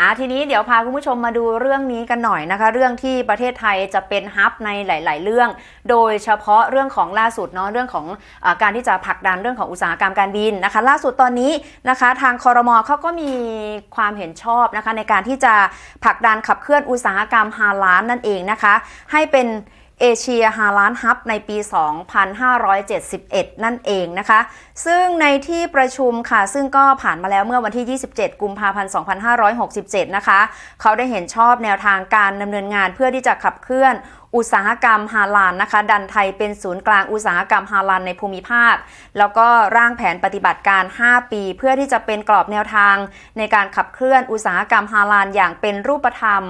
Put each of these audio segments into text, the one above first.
อ่าทีนี้เดี๋ยวพาคุณผู้ชมมาดูเรื่องนี้กันหน่อยนะคะ เรื่องที่ประเทศไทยจะเป็นฮับในหลาย ๆ เรื่อง โดยเฉพาะเรื่องของล่าสุดเนาะเรื่องของอการที่จะผลักดันเรื่องของอุตสาหกรรมการบินนะคะ ล่าสุดตอนนี้นะคะ ทางคอรมอเขาก็มีความเห็นชอบนะคะ ในการที่จะผลักดันขับเคลื่อนอุตสาหกรรมฮาลานนั่นเองนะคะ ให้เป็น เอเชียฮาลานฮับในปี 2571 นั่นเองนะคะ ซึ่งในที่ประชุมค่ะ ซึ่งก็ผ่านมาแล้วเมื่อวันที่ 27 กุมภาพันธ์ 2567 นะคะ เขาได้เห็นชอบแนวทางการดำเนินงานเพื่อที่จะขับเคลื่อนอุตสาหกรรมฮาลานนะคะ ดันไทยเป็นศูนย์กลางอุตสาหกรรมฮาลานในภูมิภาค แล้วก็ร่างแผนปฏิบัติการ 5 ปี เพื่อที่จะเป็นกรอบแนวทาง ในการขับเคลื่อนอุตสาหกรรมฮาลานอย่างเป็นรูปธรรม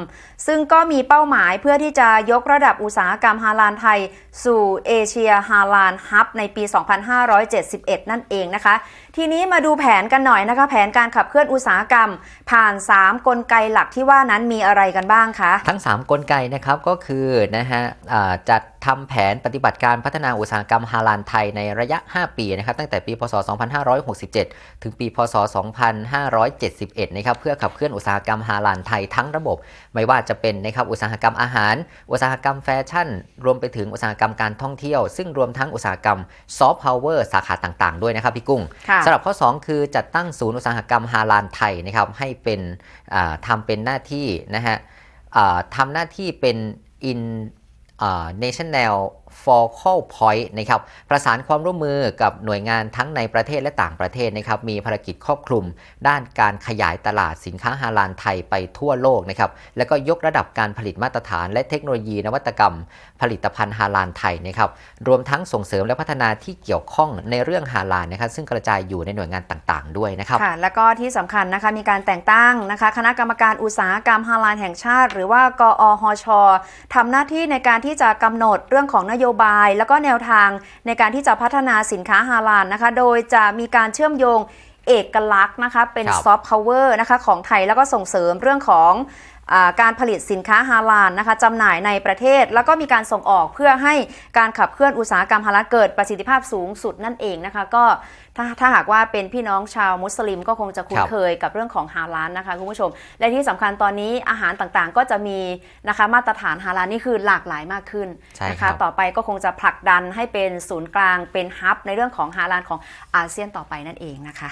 ซึ่งก็มีเป้าหมายเพื่อที่จะยกระดับอุตสาหกรรมฮาลานไทย สู่เอเชียฮาลานฮับในปี 2571 นั่นเองนะคะ ทีนี้มาดูแผนกันหน่อยนะคะ แผนการขับเคลื่อนอุตสาหกรรม ผ่าน 3 กลไกหลักที่ว่านั้นมีอะไรกันบ้างคะทั้ง 3 กลไกนะครับก็คือนะฮะอ่าจัดทำแผนปฏิบัติการพัฒนาอุตสาหกรรมฮาลาลไทยในระยะ 5 ปีนะครับตั้งแต่ปีพศ 2567 ถึงปีพศ 2571นะครับเพื่อขับเคลื่อนอุตสาหกรรมฮาลาลไทยทั้งระบบ ไม่ว่าจะเป็นนะครับอุตสาหกรรมอาหาร อุตสาหกรรมแฟชั่น รวมไปถึงอุตสาหกรรมการท่องเที่ยว ซึ่งรวมทั้งอุตสาหกรรมซอฟต์พาวเวอร์สาขาต่างๆ ด้วยนะครับพี่กุ้งค่ะสำหรับข้อ 2 คือจัดตั้งศูนย์อุตสาหกรรมฮาลาลไทยนะครับให้เป็นอ่าทำเป็นหน้าที่นะฮะอ่าทำหน้าที่เป็น in อ่า national focal point นะครับประสานความร่วมมือกับหน่วยงานทั้งในประเทศและต่างประเทศนะครับมีภารกิจครอบคลุม ด้านการขยายตลาดสินค้าฮาลาลไทยไปทั่วโลกนะครับแล้วก็ยกระดับการผลิตมาตรฐานและเทคโนโลยีนวัตกรรม ผลิตภัณฑ์ฮาลาลไทยนะครับรวมทั้งส่งเสริมและพัฒนาที่เกี่ยวข้องในเรื่องฮาลาลนะครับซึ่งกระจายอยู่ในหน่วยงานต่างๆ ด้วยนะครับค่ะแล้วก็ที่สำคัญนะคะมีการแต่งตั้งนะคะคณะกรรมการอุตสาหกรรมฮาลาลแห่งชาติ หรือว่ากออหชทำหน้าที่ในการที่จะกำหนดเรื่องของนโยบาย แล้วก็แนวทางในการที่จะพัฒนาสินค้าฮาลาลนะคะ โดยจะมีการเชื่อมโยงเอกลักษณ์นะคะ เป็นครับซอฟต์พาวเวอร์นะคะของไทยแล้วก็ส่งเสริมเรื่องของอา การผลิตสินค้าฮาลาลนะคะจำหน่ายในประเทศ แล้วก็มีการส่งออกเพื่อให้การขับเคลื่อนอุตสาหกรรมฮาลาลเกิดประสิทธิภาพสูงสุดนั่นเองนะคะก็ถ้าถ้าหากว่าเป็นพี่น้องชาวมุสลิมก็คงจะคุ้นครับเคยกับเรื่องของฮาลาลนะคะคุณผู้ชม และที่สำคัญตอนนี้อาหารต่างๆ ก็จะมีนะคะมาตรฐานฮาลาลนี่คือหลากหลายมากขึ้นใช่นะครัคะบต่อไปก็คงจะผลักดันให้เป็นศูนย์กลางเป็นฮับในเรื่องของฮาลาลของอาเซียนต่อไปนั่นเองนะคะ